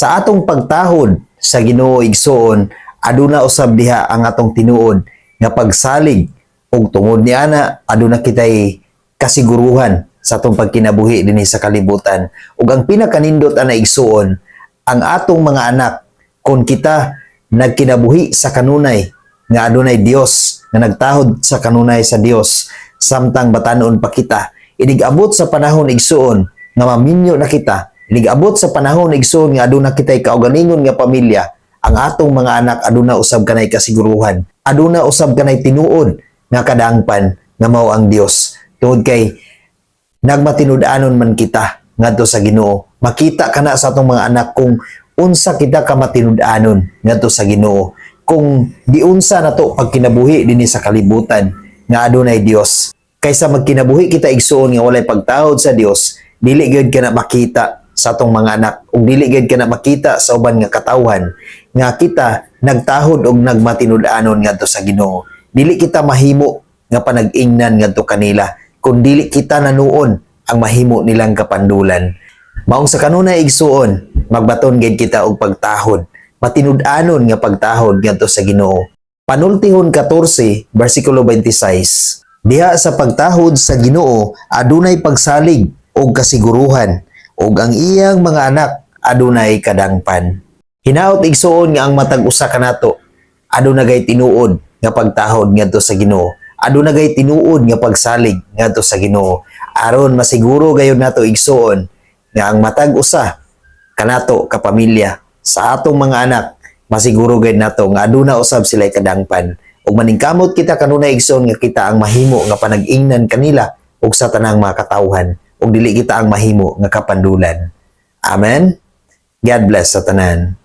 Sa atong pagtahod sa Ginoo igsoon, aduna usab diha ang atong tinuod nga pagsalig ug tungod ni ana aduna kitay kasiguruhan sa atong pagkinabuhi dinhi sa kalibutan. Ug ang pinakanindot ana igsuon, ang atong mga anak kung kita nagkinabuhi sa kanunay nga adunay Dios nga nagtahod sa kanunay sa Dios samtang batanon pa kita inig-abot sa panahon igsuon nga maminyo na kita inig-abot sa panahon igsuon nga aduna kitay kaugalingon nga pamilya ang atong mga anak aduna usab kanay kasiguruhan. Aduna usab kanay tinuod nga kadangpan nga mao ang Dios tungod kay nagmatinud-anon man kita ngadto sa Ginoo. Makita kana sa atong mga anak kung unsa kita ka matinud-anon ngadto sa Ginoo. Kung diunsa na to pagkinabuhi dinhi sa kalibutan nga adunay Dios kaysa magkinabuhi kita igsuon nga walay pagtahod sa Dios dili gyud ka makita sa atong mga anak. Ug dili gyud ka na makita sa uban nga katawhan nga kita nagtahod og nagmatinud-anon ngadto sa Ginoo. Dili kita mahimo nga panag-ingnan ngadto kanila kung dili kita nanuon ang mahimo nilang kapandulan. Maong sa kanunay igsuon magbaton gid kita og pagtahod. Matinud-anon nga pagtahod ngadto sa Ginoo. Panultihon 14 bersikulo 26 Diha sa pagtahod sa Ginoo adunay pagsalig og kasiguruhan ug ang iyang mga anak adunay kadangpan. Hinaot igsuon nga ang matag usa kanato aduna gay tinuod nga pagtahod ngadto sa Ginoo aduna gay tinuod nga pagsalig ngadto sa Ginoo. Aron masiguro gayud nato igsuon nga ang matag usa kanato kapamilya sa atong mga anak masiguro gayud nato nga aduna usab sila kadangpan. Ug maningkamot kita kanunay igsoon nga kita ang mahimo nga panag-ingnan kanila ug sa tanang mga katawhan ug dili kita ang mahimo nga kapandulan. Amen? God bless sa tanan